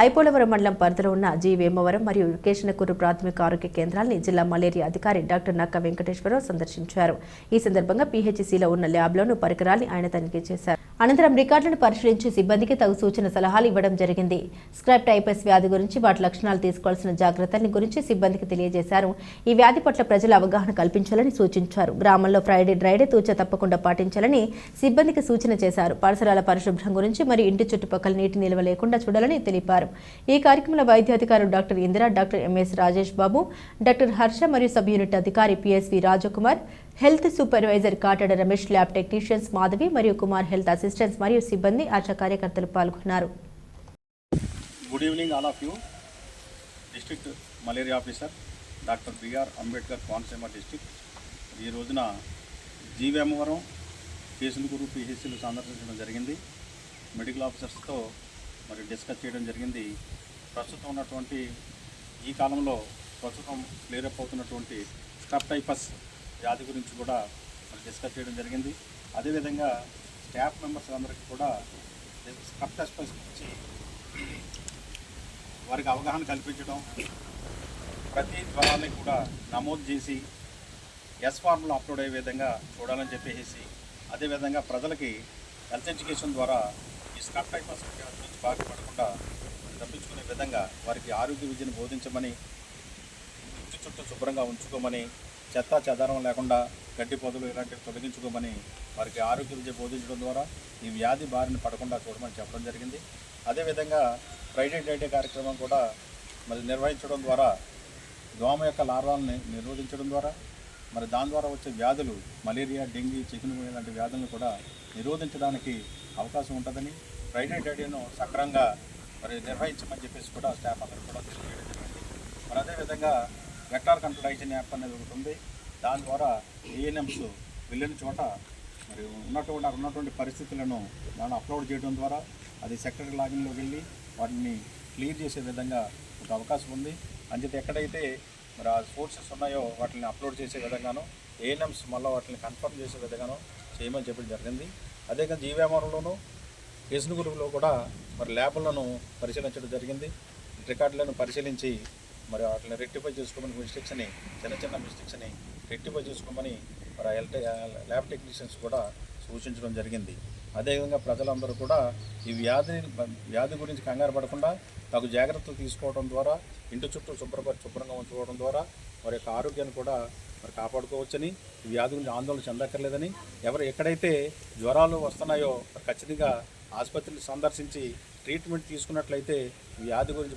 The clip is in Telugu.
ఐపోలవరం మండలం పరిధిలో ఉన్న జీ వేమవరం మరియు కేశనకూరు ప్రాథమిక ఆరోగ్య కేంద్రాల్ని జిల్లా మలేరియా అధికారి డాక్టర్ నక్క వెంకటేశ్వరరావు సందర్శించారు. ఈ సందర్భంగా పీహెచ్సీలో ఉన్న ల్యాబ్లోను పరికరాల్ని ఆయన తనిఖీ చేశారు. అనంతరం రికార్డులను పరిశీలించి సిబ్బందికి తగు సూచన సలహాలు ఇవ్వడం జరిగింది. స్క్రాప్ టైపస్ వ్యాధి గురించి వాటి లక్షణాలు తీసుకోవాల్సిన జాగ్రత్తల గురించి సిబ్బందికి తెలియజేశారు. ఈ వ్యాధి పట్ల ప్రజల అవగాహన కల్పించాలని సూచించారు. గ్రామంలో ఫ్రైడే డ్రైడే తూచ తప్పకుండా పాటించాలని సిబ్బందికి సూచన చేశారు. పరిసరాల పరిశుభ్రం గురించి మరియు ఇంటి చుట్టుపక్కల నీటి నిల్వ లేకుండా చూడాలని తెలిపారు. ఈ కార్యక్రమంలో వైద్యాధికారులు doctor Indira doctor MS Rajesh Babu doctor Harsha మరియు సబ్ యూనిట్ అధికారి PSV Rajkumar health supervisor Katada Ramesh lab technicians Madhavi మరియు కుమార్ హెల్త్ అసిస్టెంట్స్ మరియు సిబ్బంది ఆశా కార్యకర్తలు పాల్గొన్నారు. Good evening all of you district malaria officer doctor BR Ambedkar Konaseema district ఈ రోజున జీవేమవరం కేసులకూరు పిహెచ్సిలు సందర్శించడం జరిగింది. మెడికల్ ఆఫీసర్స్తో మరి డిస్కస్ చేయడం జరిగింది. ప్రస్తుతం ఉన్నటువంటి ఈ కాలంలో ప్రస్తుతం క్లియరప్ అవుతున్నటువంటి స్టప్టైపస్ వ్యాధి గురించి కూడా మరి డిస్కస్ చేయడం జరిగింది. అదేవిధంగా స్టాఫ్ మెంబర్స్ అందరికీ కూడా స్టప్టైపస్ గురించి వారికి అవగాహన కల్పించడం ప్రతి జ్వరాన్ని కూడా నమోదు చేసి ఎస్ ఫార్మ్లో అప్లోడ్ అయ్యే విధంగా చూడాలని చెప్పేసి అదేవిధంగా ప్రజలకి హెల్త్ ఎడ్యుకేషన్ ద్వారా ఈ స్కప్ టైపస్ నుంచి బాగుపడకుండా తప్పించుకునే విధంగా వారికి ఆరోగ్య విద్యను బోధించమని ఇంటి చుట్టూ శుభ్రంగా ఉంచుకోమని చెత్త చెదారం లేకుండా గడ్డి పొదలు ఇలాంటివి తొలగించుకోమని వారికి ఆరోగ్య విద్య బోధించడం ద్వారా ఈ వ్యాధి బారిన పడకుండా చూడమని చెప్పడం జరిగింది. అదేవిధంగా ఫ్రైడే డైడే కార్యక్రమం కూడా మరి నిర్వహించడం ద్వారా దోమ యొక్క లార్వాలని నిరోధించడం ద్వారా మరి దాని ద్వారా వచ్చే వ్యాధులు మలేరియా డెంగీ చికెన్ లాంటి వ్యాధులను కూడా నిరోధించడానికి అవకాశం ఉంటుందని ఫ్రైడే డైడేను సక్రమంగా మరి నిర్వహించమని చెప్పేసి కూడా స్టాఫ్ అందరూ కూడా తెలియజేయడం జరిగింది. మరి అదేవిధంగా వెక్టార్ కంట్రోల్ హైజీన్ యాప్ అనేది ఒకటి ఉంది. దాని ద్వారా ఏఎన్ఎంస్ వెళ్ళిన చోట మరి ఉన్నటువంటి అక్కడ ఉన్నటువంటి పరిస్థితులను దాన్ని అప్లోడ్ చేయడం ద్వారా అది సెక్రటరీ లాగిన్లోకి వెళ్ళి వాటిని క్లియర్ చేసే విధంగా ఒక అవకాశం ఉంది. అంచేత ఎక్కడైతే మరి ఆ సోర్సెస్ ఉన్నాయో వాటిని అప్లోడ్ చేసే విధంగాను ఏఎన్ఎంస్ మళ్ళీ వాటిని కన్ఫర్మ్ చేసే విధంగాను చేయమని చెప్పడం జరిగింది. అదేవిధంగా జీవీఎంఆర్లోను కేసునుగురులో కూడా మరి ల్యాబ్లను పరిశీలించడం జరిగింది. రికార్డులను పరిశీలించి మరి వాటిని రెక్టిఫై చేసుకోమని మిస్టేక్స్ని చిన్న చిన్న మిస్టేక్స్ని రెక్టిఫై చేసుకోమని మరి ల్యాబ్ టెక్నీషియన్స్ కూడా సూచించడం జరిగింది. అదేవిధంగా ప్రజలందరూ కూడా ఈ వ్యాధిని వ్యాధి గురించి కంగారు పడకుండా తగు జాగ్రత్తలు తీసుకోవడం ద్వారా ఇంటి చుట్టూ శుభ్రపరి శుభ్రంగా ఉంచుకోవడం ద్వారా వారి యొక్క ఆరోగ్యాన్ని కూడా మరి కాపాడుకోవచ్చని ఈ వ్యాధి గురించి ఆందోళన చెందక్కర్లేదని ఎవరు ఎక్కడైతే జ్వరాలు వస్తున్నాయో ఖచ్చితంగా ఆసుపత్రిని సందర్శించి ట్రీట్మెంట్ తీసుకున్నట్లయితే వ్యాధి గురించి